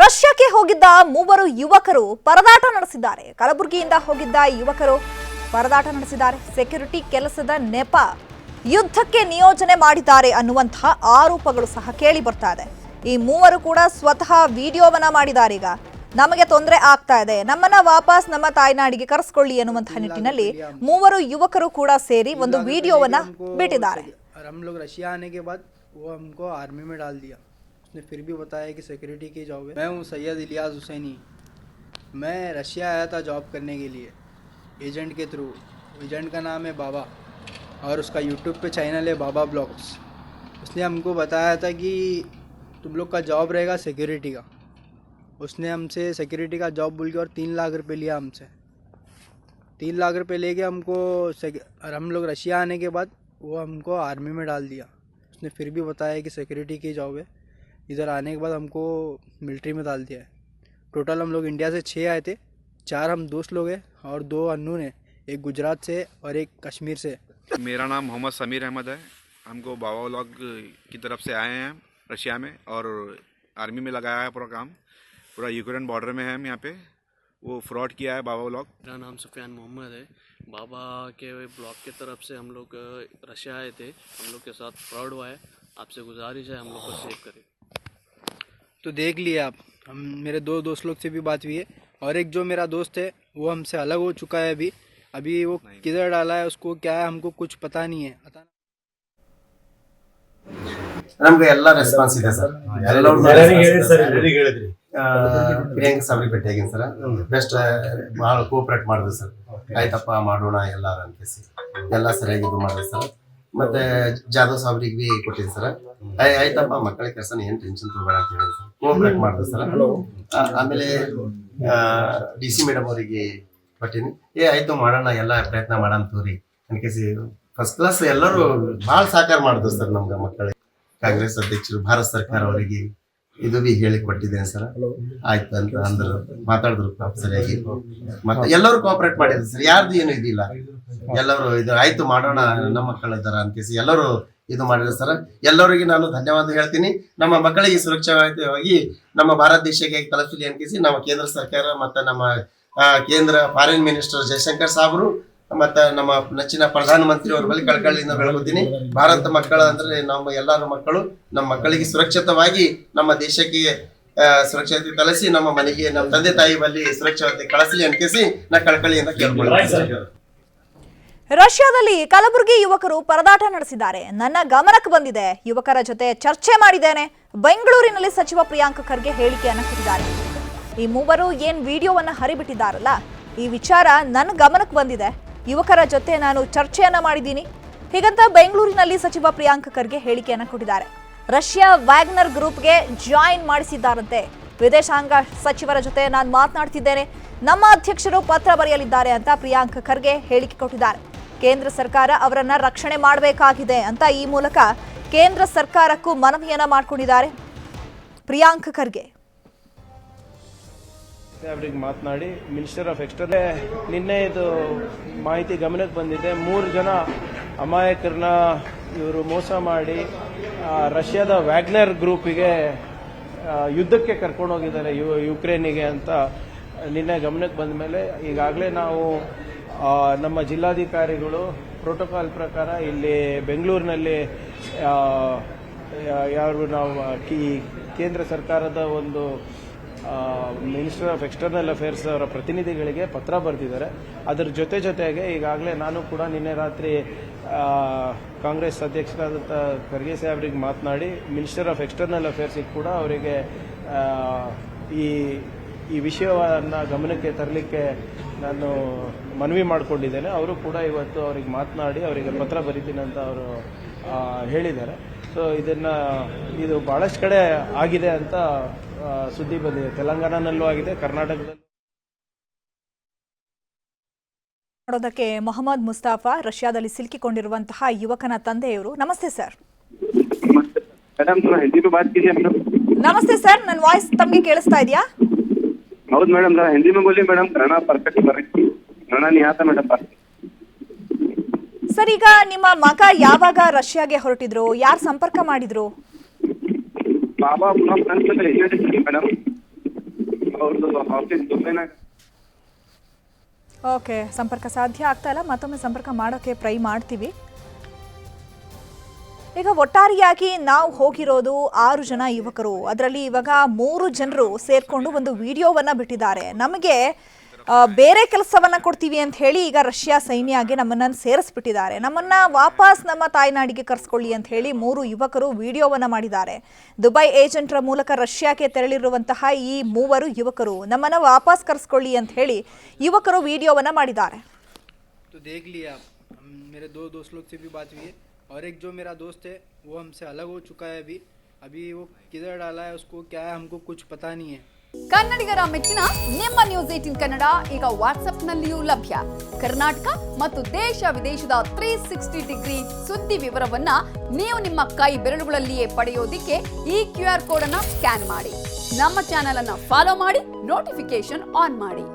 ರಷ್ಯಾಕ್ಕೆ ಹೋಗಿದ್ದ ಮೂವರು ಯುವಕರು ಪರದಾಟ ನಡೆಸಿದ್ದಾರೆ. ಕಲಬುರಗಿಯಿಂದ ಹೋಗಿದ್ದ ಯುವಕರು ಪರದಾಟ ನಡೆಸಿದ್ದಾರೆ. ಸೆಕ್ಯೂರಿಟಿ ಕೆಲಸದ ನೆಪ ಯುದ್ಧಕ್ಕೆ ನಿಯೋಜನೆ ಮಾಡಿದ್ದಾರೆ ಅನ್ನುವಂತಹ ಆರೋಪಗಳು ಸಹ ಕೇಳಿ ಬರ್ತಾ ಇದೆ. ಈ ಮೂವರು ಕೂಡ ಸ್ವತಃ ವಿಡಿಯೋವನ್ನ ಮಾಡಿದ್ದಾರೆ ಈಗ. ನಮಗೆ ತೊಂದರೆ ಆಗ್ತಾ ಇದೆ. ನಮ್ಮನ್ನ ವಾಪಸ್ ನಮ್ಮ ತಾಯ್ನಾಡಿಗೆ ಕರೆಸ್ಕೊಳ್ಳಿ ಅನ್ನುವಂತಹ ನಿಟ್ಟಿನಲ್ಲಿ ಮೂವರು ಯುವಕರು ಕೂಡ ಸೇರಿ ಒಂದು ವಿಡಿಯೋವನ್ನ ಬಿಟ್ಟಿದ್ದಾರೆ. उसने फिर भी बताया कि सिक्योरिटी की जॉब है। मैं हूँ सैयद इलियास हुसैनी। मैं रशिया आया था जॉब करने के लिए एजेंट के थ्रू एजेंट का नाम है बाबा और उसका यूट्यूब पे चैनल है बाबा ब्लॉग्स उसने हमको बताया था कि तुम लोग का जॉब रहेगा सिक्योरिटी का। उसने हमसे सिक्योरिटी का जॉब बोल के और तीन लाख रुपए लिया हमसे। तीन लाख रुपए लेके हमको और हम लोग रशिया आने के बाद वो हमको आर्मी में डाल दिया। उसने फिर भी बताया कि सिक्योरिटी की जॉब है। इधर आने के बाद हमको मिलिट्री में डाल दिया है। टोटल हम लोग इंडिया से छः आए थे। चार हम दोस्त लोग हैं और दो अन्नून हैं एक गुजरात से और एक कश्मीर से। मेरा नाम मोहम्मद समीर अहमद है। हमको बाबा व्लॉग की तरफ़ से आए हैं रशिया में और आर्मी में लगाया है पूरा काम। पूरा यूक्रेन बॉर्डर में है हम यहाँ पे। वो फ्रॉड किया है बाबा व्लॉग मेरा नाम सुफियान मोहम्मद है। बाबा के ब्लॉक की तरफ़ से हम लोग रशिया आए थे। हम लोग के साथ फ्रॉड हुआ है। आपसे गुजारिश है हम लोग को सेव करें। तो देख लिए आप हम मेरे दो दोस्त लोग से भी बात हुई है और एक जो मेरा दोस्त है वो हमसे अलग हो चुका है अभी अभी वो किधर डाला है उसको क्या है हमको कुछ पता नहीं है पता ನಮ್ಗೆ ಎಲ್ಲ ರೆಸ್ಪಾನ್ಸ್ ಇದೆ ಸರ್ ಪ್ರಿಯಾಂಕ ಸಾಬ್ರಿಗೆ ಭೇಟಿಯಾಗಿನ್ ಸರ್ ಬೆಸ್ಟ್ ಭಾಳ ಕೋಆಪರೇಟ್ ಮಾಡಿದ್ರು ಸರ್ ಆಯ್ತಪ್ಪ ಮಾಡೋಣ ಎಲ್ಲಾರ ಅನ್ಕೇಸಿ ಎಲ್ಲ ಸರಿಯಾಗಿ ಇದು ಮಾಡಿದ್ರು ಸರ್ ಮತ್ತೆ ಜಾಧವ್ ಸಾಬ್ರಿಗೆ ಬಿ ಕೊಟ್ಟಿದ್ದೆ ಸರ್. ಆಯ್- ಆಯ್ತಪ್ಪ ಮಕ್ಕಳ ಕೆಲಸ ಏನ್ ಟೆನ್ಷನ್ ತಗೋಬೇಡ ಅಂತ ಹೇಳಿದ್ರು ಸರ್. ಕೋಆಪರೇಟ್ ಮಾಡಿದ್ರು ಸರ್. ಆಮೇಲೆ ಡಿ ಸಿ ಮೇಡಮ್ ಅವರಿಗೆ ಕೊಟ್ಟಿನಿ. ಏ ಆಯ್ತು ಮಾಡೋಣ ಎಲ್ಲ ಪ್ರಯತ್ನ ಮಾಡೋಣ ತೋರಿ. ಅನ್ಕೇಸಿ ಫಸ್ಟ್ ಕ್ಲಾಸ್ ಎಲ್ಲರೂ ಭಾಳ ಸಹಕಾರ ಮಾಡಿದ್ರು ಸರ್ ನಮ್ಗೆ ಮಕ್ಕಳಿಗೆ ಕಾಂಗ್ರೆಸ್ ಅಧ್ಯಕ್ಷರು ಭಾರತ ಸರ್ಕಾರ ಅವರಿಗೆ ಇದು ಬಿ ಹೇಳಿ ಕೊಟ್ಟಿದ್ದೇನೆ ಸರ್. ಆಯ್ತು ಅಂತ ಅಂದ್ರು ಮಾತಾಡಿದ್ರು ಸರಿಯಾಗಿ. ಮತ್ತೆ ಎಲ್ಲರೂ ಕೋಆಪರೇಟ್ ಮಾಡಿದ್ರು ಸರ್. ಯಾರ್ದು ಏನು ಇದಿಲ್ಲ. ಎಲ್ಲರೂ ಇದು ಆಯ್ತು ಮಾಡೋಣ ನಮ್ಮ ಮಕ್ಕಳಿದ್ದಾರ ಅಂತಿಸಿ ಎಲ್ಲರೂ ಇದು ಮಾಡಿದ್ರು ಸರ್. ಎಲ್ಲರಿಗೂ ನಾನು ಧನ್ಯವಾದ ಹೇಳ್ತೀನಿ. ನಮ್ಮ ಮಕ್ಕಳಿಗೆ ಸುರಕ್ಷಿತವಾಗಿ ನಮ್ಮ ಭಾರತ ದೇಶಕ್ಕೆ ತಲುಪಲಿ ಅನ್ಕಿಸಿ ನಮ್ಮ ಕೇಂದ್ರ ಸರ್ಕಾರ ಮತ್ತೆ ನಮ್ಮ ಕೇಂದ್ರ ಫಾರಿನ್ ಮಿನಿಸ್ಟರ್ ಜಯಶಂಕರ್ ಸಾಬ್ರು ಮತ್ತ ನಮ್ಮ ನೆಚ್ಚಿನ ಪ್ರಧಾನಮಂತ್ರಿ ಅವ್ರ ಬಳಿ ಕಳ್ಕಳಿಯಿಂದ ಬೆಳಗುತ್ತೀನಿ ಭಾರತ ಮಕ್ಕಳ ಅಂದ್ರೆ ನಮ್ಮ ಎಲ್ಲರ ಮಕ್ಕಳು, ನಮ್ಮ ಮಕ್ಕಳಿಗೆ ಸುರಕ್ಷಿತವಾಗಿ ನಮ್ಮ ದೇಶಕ್ಕೆ ಸುರಕ್ಷತೆ ಕಳಿಸಿ ನಮ್ಮ ಮನೆಗೆ, ನಮ್ಮ ತಂದೆ ತಾಯಿ ಬಳಿ ಸುರಕ್ಷತೆ ಕಳಿಸಲಿ ಅನ್ಕಿಸಿ ನಾ ಕಳ್ಕಳಿಯಿಂದ ಕೇಳ್ಕೊಳ್ಳಿ ರಷ್ಯಾದಲ್ಲಿ ಕಲಬುರಗಿ ಯುವಕರು ಪರದಾಟ ನಡೆಸಿದ್ದಾರೆ. ನನ್ನ ಗಮನಕ್ಕೆ ಬಂದಿದೆ. ಯುವಕರ ಜೊತೆ ಚರ್ಚೆ ಮಾಡಿದ್ದೇನೆ. ಬೆಂಗಳೂರಿನಲ್ಲಿ ಸಚಿವ ಪ್ರಿಯಾಂಕ ಖರ್ಗೆ ಹೇಳಿಕೆಯನ್ನು ಕೊಟ್ಟಿದ್ದಾರೆ ಈ ಮೂವರು ಏನ್ ವಿಡಿಯೋವನ್ನ ಹರಿಬಿಟ್ಟಿದ್ದಾರಲ್ಲ, ಈ ವಿಚಾರ ನನ್ನ ಗಮನಕ್ಕೆ ಬಂದಿದೆ. ಯುವಕರ ಜೊತೆ ನಾನು ಚರ್ಚೆಯನ್ನ ಮಾಡಿದ್ದೀನಿ. ಹೀಗಂತ ಬೆಂಗಳೂರಿನಲ್ಲಿ ಸಚಿವ ಪ್ರಿಯಾಂಕ ಖರ್ಗೆ ಹೇಳಿಕೆಯನ್ನು ಕೊಟ್ಟಿದ್ದಾರೆ. ರಷ್ಯಾ ವ್ಯಾಗ್ನರ್ ಗ್ರೂಪ್ಗೆ ಜಾಯಿನ್ ಮಾಡಿಸಿದ್ದಾರಂತೆ. ವಿದೇಶಾಂಗ ಸಚಿವರ ಜೊತೆ ನಾನು ಮಾತನಾಡ್ತಿದ್ದೇನೆ. ನಮ್ಮ ಅಧ್ಯಕ್ಷರು ಪತ್ರ ಬರೆಯಲಿದ್ದಾರೆ ಅಂತ ಪ್ರಿಯಾಂಕ ಖರ್ಗೆ ಹೇಳಿಕೆ ಕೊಟ್ಟಿದ್ದಾರೆ. ಕೇಂದ್ರ ಸರ್ಕಾರ ಅವರನ್ನ ರಕ್ಷಣೆ ಮಾಡಬೇಕಾಗಿದೆ ಅಂತ ಈ ಮೂಲಕ ಕೇಂದ್ರ ಸರ್ಕಾರಕ್ಕೂ ಮನವಿಯನ್ನ ಮಾಡಿಕೊಂಡಿದ್ದಾರೆ. ಪ್ರಿಯಾಂಕ್ ಖರ್ಗೆ. ಅವರಿಗೆ ಮಾತನಾಡಿ ಮಿನಿಸ್ಟರ್ ಆಫ್ ಎಕ್ಸ್ಟರ್ನಲ್ ನಿನ್ನೆ ಇದು ಮಾಹಿತಿ ಗಮನಕ್ಕೆ ಬಂದಿದೆ. ಮೂರು ಜನ ಅಮಾಯಕರನ್ನ ಇವರು ಮೋಸ ಮಾಡಿ ರಷ್ಯಾದ ವ್ಯಾಗ್ನರ್ ಗ್ರೂಪಿಗೆ ಯುದ್ಧಕ್ಕೆ ಕರ್ಕೊಂಡು ಹೋಗಿದ್ದಾರೆ ಯುಕ್ರೇನಿಗೆ ಅಂತ ನಿನ್ನೆ ಗಮನಕ್ಕೆ ಬಂದ ಮೇಲೆ ಈಗಾಗಲೇ ನಾವು ನಮ್ಮ ಜಿಲ್ಲಾಧಿಕಾರಿಗಳು ಪ್ರೋಟೋಕಾಲ್ ಪ್ರಕಾರ ಇಲ್ಲಿ ಬೆಂಗಳೂರಿನಲ್ಲಿ ಯಾರು ನಾವು ಈ ಕೇಂದ್ರ ಸರ್ಕಾರದ ಒಂದು ಮಿನಿಸ್ಟರ್ ಆಫ್ ಎಕ್ಸ್ಟರ್ನಲ್ ಅಫೇರ್ಸ್ ಅವರ ಪ್ರತಿನಿಧಿಗಳಿಗೆ ಪತ್ರ ಬರೆದಿದ್ದಾರೆ. ಅದರ ಜೊತೆ ಜೊತೆಗೆ ಈಗಾಗಲೇ ನಾನು ಕೂಡ ನಿನ್ನೆ ರಾತ್ರಿ ಕಾಂಗ್ರೆಸ್ ಅಧ್ಯಕ್ಷರಾದಂಥ ಖರ್ಗೆ ಸಾಹೇಬ್ರಿಗೆ ಮಾತನಾಡಿ ಮಿನಿಸ್ಟರ್ ಆಫ್ ಎಕ್ಸ್ಟರ್ನಲ್ ಅಫೇರ್ಸಿಗೆ ಕೂಡ ಅವರಿಗೆ ಈ ಈ ವಿಷಯವನ್ನು ಗಮನಕ್ಕೆ ತರಲಿಕ್ಕೆ ನಾನು ಮನವಿ ಮಾಡಿಕೊಂಡಿದ್ದೇನೆ. ಅವರು ಕೂಡ ಇವತ್ತು ಅವರಿಗೆ ಮಾತನಾಡಿ ಅವರಿಗೆ ಪತ್ರ ಬರೀತೀನಿ ಅಂತ ಅವರು ಹೇಳಿದ್ದಾರೆ. ಸೊ ಇದನ್ನು ಇದು ಭಾಳಷ್ಟು ಕಡೆ ಆಗಿದೆ ಅಂತ ಸುದ್ದಿ ಬಂದಿದೆ. ತೆಲಂಗಾಣನಲ್ಲೂ ಆಗಿದೆ ಕರ್ನಾಟಕದಲ್ಲಿ. ನೋಡೋದಕ್ಕೆ ಮೊಹಮ್ಮದ್ ಮುಸ್ತಾಫಾ ರಷ್ಯಾದಲ್ಲಿ ಸಿಲುಕಿಕೊಂಡಿರುವಂತಹ ಯುವಕನ ತಂದೆಯವರು. ನಮಸ್ತೆ ಸರ್. ನಮಸ್ತೆ ಸರ್ ನನ್ನ ವಾಯ್ಸ್ ತಮಗೆ ಕೇಳಿಸ್ತಾ ಇದೆಯಾ? हौद मैडम जरा हिंदी में बोलिए मैडम कन्नड़ा परफेक्ट कन्नड़ा नहीं आता मैडम बात ಸರ್ ಈಗ ನಿಮ್ಮ ಮಗ ಯಾವಾಗ ರಷ್ಯಾಗೆ ಹೊರಟಿದ್ರು ಯಾರು ಸಂಪರ್ಕ ಮಾಡಿದ್ರು बाबा अपना फ्रेंड से भेजना चाहिए मैडम ಅವ್ರದ್ದು ಆಫೀಸ್ ದುಬೈನಾಗ ಓಕೆ ಸಂಪರ್ಕ ಸಾಧ್ಯ ಆಗ್ತಾ ಇಲ್ಲ ಮತ್ತೊಮ್ಮೆ ಸಂಪರ್ಕ ಮಾಡೋಕ್ಕೆ ಟ್ರೈ ಮಾಡ್ತೀವಿ ಈಗ ಒಟ್ಟಾರೆಯಾಗಿ ನಾವು ಹೋಗಿರೋದು ಆರು ಜನ ಯುವಕರು. ಅದರಲ್ಲಿ ಇವಾಗ ಮೂರು ಜನರು ಸೇರ್ಕೊಂಡು ಒಂದು ವಿಡಿಯೋವನ್ನ ಬಿಟ್ಟಿದ್ದಾರೆ. ನಮಗೆ ಬೇರೆ ಕೆಲಸವನ್ನ ಕೊಡ್ತೀವಿ ಅಂತ ಹೇಳಿ ಈಗ ರಷ್ಯಾ ಸೈನ್ಯಾಗೆ ನಮ್ಮನ್ನ ಸೇರಿಸ್ಬಿಟ್ಟಿದ್ದಾರೆ. ನಮ್ಮನ್ನ ವಾಪಸ್ ನಮ್ಮ ತಾಯ್ನಾಡಿಗೆ ಕರ್ಸ್ಕೊಳ್ಳಿ ಅಂತ ಹೇಳಿ ಮೂರು ಯುವಕರು ವಿಡಿಯೋವನ್ನ ಮಾಡಿದ್ದಾರೆ. ದುಬೈ ಏಜೆಂಟ್ರ ಮೂಲಕ ರಷ್ಯಾಕ್ಕೆ ತೆರಳಿರುವಂತಹ ಈ ಮೂವರು ಯುವಕರು ನಮ್ಮನ್ನ ವಾಪಸ್ ಕರ್ಸ್ಕೊಳ್ಳಿ ಅಂತ ಹೇಳಿ ಯುವಕರು ವಿಡಿಯೋವನ್ನ ಮಾಡಿದ್ದಾರೆ. तो देख लिया आप हम मेरे दो दोस्त लोग से भी बात हुई है और एक जो मेरा दोस्त है वो हमसे अलग हो चुका है अभी अभी वो किधर डाला है उसको क्या है हमको कुछ पता नहीं है ಕನ್ನಡಿಗರ ಮೆಚ್ಚಿನ ನಿಮ್ಮ ನ್ಯೂಸ್ ಏಟಿನ್ ಕನ್ನಡ ಈಗ ವಾಟ್ಸ್ಆಪ್ನಲ್ಲಿಯೂ ಲಭ್ಯ ಕರ್ನಾಟಕ ಮತ್ತು ದೇಶ ವಿದೇಶದ ತ್ರೀ ಸಿಕ್ಸ್ಟಿ ಡಿಗ್ರಿ ಸುದ್ದಿ ವಿವರವನ್ನ ನೀವು ನಿಮ್ಮ ಕೈ ಬೆರಳುಗಳಲ್ಲಿಯೇ ಪಡೆಯೋದಿಕ್ಕೆ ಈ ಕ್ಯೂ ಆರ್ ಕೋಡ್ ಅನ್ನ ಸ್ಕ್ಯಾನ್ ಮಾಡಿ ನಮ್ಮ ಚಾನೆಲ್ ಅನ್ನ ಫಾಲೋ ಮಾಡಿ ನೋಟಿಫಿಕೇಶನ್ ಆನ್ ಮಾಡಿ